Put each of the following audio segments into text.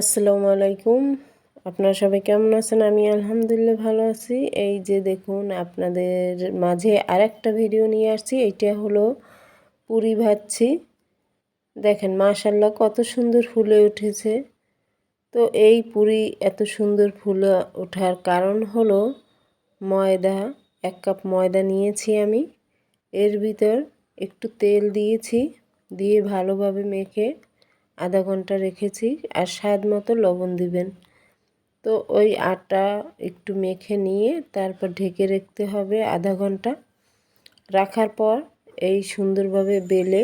আসসালামু আলাইকুম। আপনারা সবাই কেমন আছেন? আমি আলহামদুলিল্লাহ ভালো আছি। এই যে দেখুন, আপনাদের মাঝে আরেকটা ভিডিও নিয়ে আসছি। এইটা হলো পুরি ভাজছি। দেখেন মাশাল্লাহ কত সুন্দর ফুলে উঠেছে। তো এই পুরি এত সুন্দর ফুলে ওঠার কারণ হলো ময়দা। এক কাপ ময়দা নিয়েছি আমি। এর ভিতর একটু তেল দিয়েছি, দিয়ে ভালোভাবে মেখে আধা ঘণ্টা রেখেছি আর স্বাদ মতো লবণ দিবেন। তো ওই আটা একটু মেখে নিয়ে তারপর ঢেকে রাখতে হবে আধা ঘণ্টা। রাখার পর এই সুন্দরভাবে বেলে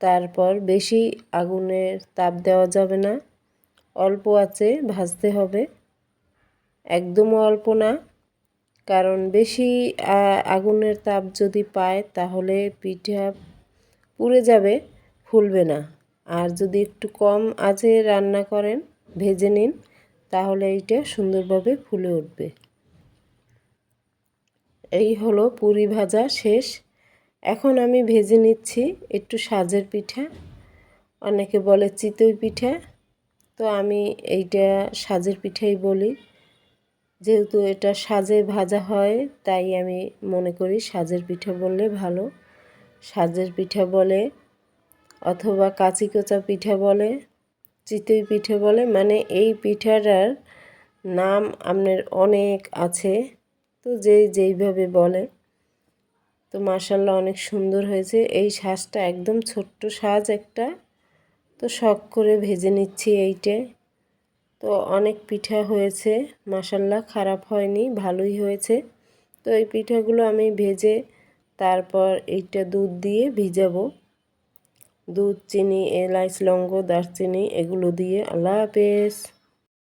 তারপর বেশি আগুনের তাপ দেওয়া যাবে না। অল্প আছে, ভাজতে হবে। একদম অল্প না, কারণ বেশি আগুনের তাপ যদি পায় তাহলে পিঠা পুড়ে যাবে, ফুলবে না। আর যদি একটু কম আঁচে রান্না করেন, ভেজে নিন, তাহলে এইটা সুন্দরভাবে ফুলে উঠবে। এই হলো পুরি ভাজা শেষ। এখন আমি ভেজে নিচ্ছি একটু সাজের পিঠা, অনেকে বলে চিতই পিঠা। তো আমি এইটা সাজের পিঠাই বলি। যেহেতু এটা সাজে ভাজা হয়, তাই আমি মনে করি সাজের পিঠা বললে ভালো। সাজের পিঠা বলে অথবা কাঁচি কোচা পিঠা বলে, চিতই পিঠে বলে মানে এই পিঠাটার নাম আপনার অনেক আছে। তো যে যেইভাবে বলে। তো মাসাল্লাহ অনেক সুন্দর হয়েছে। এই সাজটা একদম ছোট্ট সাজ একটা। তো শখ করে ভেজে নিচ্ছি এইটে। তো অনেক পিঠা হয়েছে। মাসাল্লাহ খারাপ হয়নি, ভালোই হয়েছে। তো এই পিঠাগুলো আমি ভেজে তারপর এইটা দুধ দিয়ে ভিজাবো। দুধ চিনি এলাচ লঙ্গ দারচিনি এগুলো দিয়ে আল্লাহ হাফেজ।